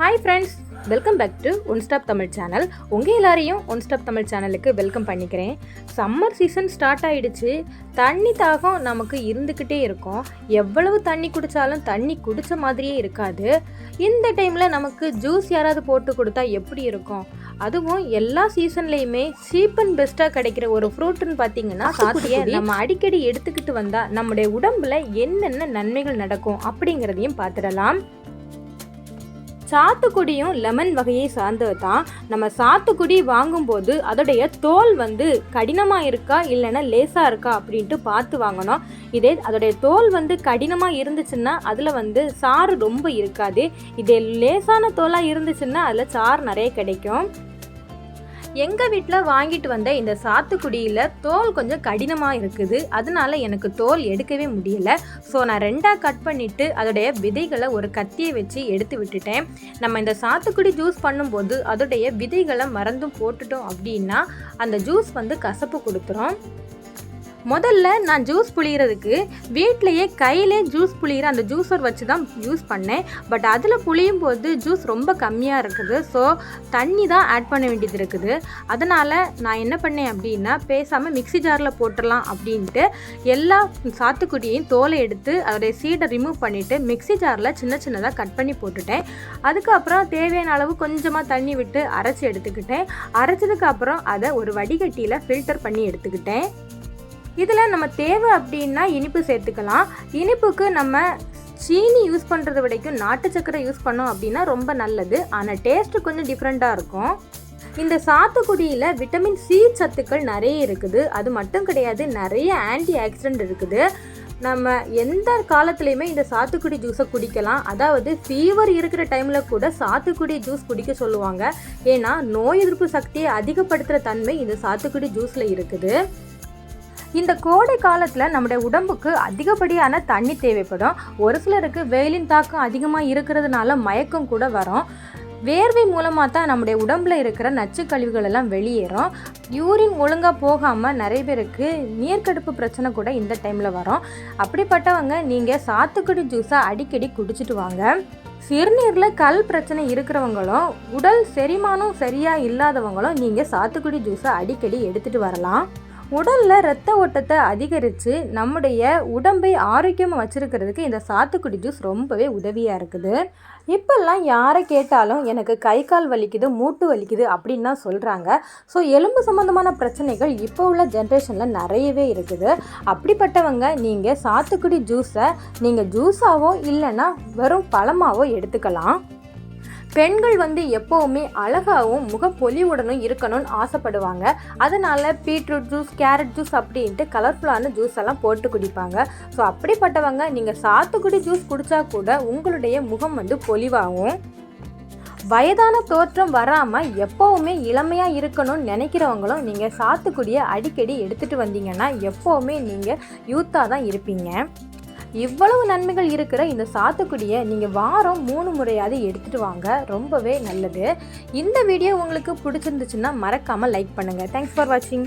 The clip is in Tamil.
Hi friends welcome back to one stop Tamil channel உங்கள் எல்லாரையும் ஒன் ஸ்டாப் தமிழ் சேனலுக்கு வெல்கம் பண்ணிக்கிறேன். சம்மர் சீசன் ஸ்டார்ட் ஆயிடுச்சு. தண்ணி தாகம் நமக்கு இருந்துக்கிட்டே இருக்கும். எவ்வளவு தண்ணி குடித்தாலும் தண்ணி குடித்த மாதிரியே இருக்காது. இந்த டைமில் நமக்கு ஜூஸ் யாராவது போட்டு கொடுத்தா எப்படி இருக்கும்? அதுவும் எல்லா சீசன்லேயுமே சீப் அண்ட் பெஸ்ட்டாக கிடைக்கிற ஒரு ஃப்ரூட்னு பார்த்தீங்கன்னா சாத்தியை நம்ம அடிக்கடி எடுத்துக்கிட்டு வந்தால் நம்முடைய உடம்புல என்னென்ன நன்மைகள் நடக்கும் அப்படிங்கிறதையும் பார்த்துடலாம் சாத்துக்குடியும் லெமன் வகையை சார்ந்தது தான் நம்ம சாத்துக்குடி வாங்கும்போது அதோடைய தோல் வந்து கடினமாக இருக்கா இல்லைன்னா லேசாக இருக்கா அப்படின்ட்டு பார்த்து வாங்கணும். இதே அதோடைய தோல் வந்து கடினமாக இருந்துச்சுன்னா அதில் வந்து சாறு ரொம்ப இருக்காது. இதே லேசான தோலாக இருந்துச்சுன்னா அதில் சாறு நிறைய கிடைக்கும். எங்கள் வீட்டில் வாங்கிட்டு வந்த இந்த சாத்துக்குடியில் தோல் கொஞ்சம் கடினமாக இருக்குது. அதனால எனக்கு தோல் எடுக்கவே முடியல. ஸோ நான் ரெண்டாக கட் பண்ணிவிட்டு அதோடைய விதைகளை ஒரு கத்தியை வச்சு எடுத்து விட்டுட்டேன். நம்ம இந்த சாத்துக்குடி ஜூஸ் பண்ணும்போது அதோடைய விதைகளை மறந்தும் போட்டுட்டோம் அப்படின்னா அந்த ஜூஸ் வந்து கசப்பு கொடுத்துரும். முதல்ல நான் ஜூஸ் புளியறதுக்கு வீட்லேயே கையிலே ஜூஸ் புளியிற அந்த ஜூஸர் வச்சு தான் யூஸ் பண்ணேன். பட் அதில் புளியும் போது ஜூஸ் ரொம்ப கம்மியாக இருக்குது. ஸோ தண்ணி தான் ஆட் பண்ண வேண்டியது இருக்குது. அதனால் நான் என்ன பண்ணேன் அப்படின்னா பேசாமல் மிக்ஸி ஜாரில் போட்டுடலாம் அப்படின்ட்டு எல்லா சாத்துக்குடியையும் தோலை எடுத்து அதோடைய சீடை ரிமூவ் பண்ணிவிட்டு மிக்ஸி ஜாரில் சின்ன சின்னதாக கட் பண்ணி போட்டுட்டேன். அதுக்கப்புறம் தேவையான அளவு கொஞ்சமாக தண்ணி விட்டு அரைச்சி எடுத்துக்கிட்டேன். அரைச்சதுக்கப்புறம் அதை ஒரு வடிகட்டியில் ஃபில்டர் பண்ணி எடுத்துக்கிட்டேன். இதில் நம்ம தேவை அப்படின்னா இனிப்பு சேர்த்துக்கலாம். இனிப்புக்கு நம்ம சீனி யூஸ் பண்ணுறத விடைக்கும் நாட்டு சக்கரை யூஸ் பண்ணோம் அப்படின்னா ரொம்ப நல்லது. ஆனால் டேஸ்ட்டு கொஞ்சம் டிஃப்ரெண்ட்டாக இருக்கும். இந்த சாத்துக்குடியில் விட்டமின் சி சத்துக்கள் நிறைய இருக்குது. அது மட்டும் கிடையாது நிறைய ஆன்டி ஆக்சிடென்ட் இருக்குது. நம்ம எந்த காலத்துலேயுமே இந்த சாத்துக்குடி ஜூஸை குடிக்கலாம். அதாவது ஃபீவர் இருக்கிற டைமில் கூட சாத்துக்குடி ஜூஸ் குடிக்க சொல்லுவாங்க. ஏன்னா நோய் எதிர்ப்பு சக்தியை அதிகப்படுத்துகிற தன்மை இந்த சாத்துக்குடி ஜூஸில் இருக்குது. இந்த கோடை காலத்தில் நம்முடைய உடம்புக்கு அதிகப்படியான தண்ணி தேவைப்படும். ஒரு சிலருக்கு வெயிலின் தாக்கம் அதிகமாக இருக்கிறதுனால மயக்கம் கூட வரும். வேர்வை மூலமாக தான் நம்முடைய உடம்பில் இருக்கிற நச்சு கழிவுகள் எல்லாம் வெளியேறும். யூரின் ஒழுங்காக போகாமல் நிறைய பேருக்கு நீர்க்கடுப்பு பிரச்சனை கூட இந்த டைமில் வரும். அப்படிப்பட்டவங்க நீங்கள் சாத்துக்குடி ஜூஸை அடிக்கடி குடிச்சிட்டு வாங்க. சிறுநீரில் கல் பிரச்சனை இருக்கிறவங்களும் உடல் செரிமானம் சரியாக இல்லாதவங்களும் நீங்கள் சாத்துக்குடி ஜூஸை அடிக்கடி எடுத்துகிட்டு வரலாம். உடலில் ரத்த ஓட்டத்தை அதிகரித்து நம்முடைய உடம்பை ஆரோக்கியமாக வச்சுருக்கிறதுக்கு இந்த சாத்துக்குடி ஜூஸ் ரொம்பவே உதவியாக இருக்குது. இப்போல்லாம் யாரை கேட்டாலும் எனக்கு கை கால் வலிக்குது மூட்டு வலிக்குது அப்படின்னு தான் சொல்கிறாங்க ஸோ எலும்பு சம்மந்தமான பிரச்சனைகள் இப்போ உள்ள ஜென்ரேஷனில் நிறையவே இருக்குது. அப்படிப்பட்டவங்க நீங்கள் சாத்துக்குடி ஜூஸை நீங்கள் ஜூஸாவோ இல்லைன்னா வெறும் பழமாவோ எடுத்துக்கலாம். பெண்கள் வந்து எப்போவுமே அழகாகவும் முகப்பொலிவுடனும் இருக்கணும்னு ஆசைப்படுவாங்க. அதனால் பீட்ரூட் ஜூஸ் கேரட் ஜூஸ் அப்படின்ட்டு கலர்ஃபுல்லான ஜூஸ் எல்லாம் போட்டு குடிப்பாங்க. ஸோ அப்படிப்பட்டவங்க நீங்கள் சாத்துக்குடி ஜூஸ் குடித்தா கூட உங்களுடைய முகம் வந்து பொலிவாகும். வயதான தோற்றம் வராமல் எப்போவுமே இளமையாக இருக்கணும்னு நினைக்கிறவங்களும் நீங்கள் சாத்துக்குடியை அடிக்கடி எடுத்துகிட்டு வந்தீங்கன்னா எப்போவுமே நீங்கள் யூத்தாக தான் இருப்பீங்க. இவ்வளவு நன்மைகள் இருக்கிற இந்த சாத்துக்குடியை நீங்கள் வாரம் மூணு முறையாவது எடுத்துகிட்டு வாங்க. ரொம்பவே நல்லது. இந்த வீடியோ உங்களுக்கு பிடிச்சிருந்துச்சுன்னா மறக்காமல் லைக் பண்ணுங்கள் தேங்க்ஸ் ஃபார் வாட்சிங்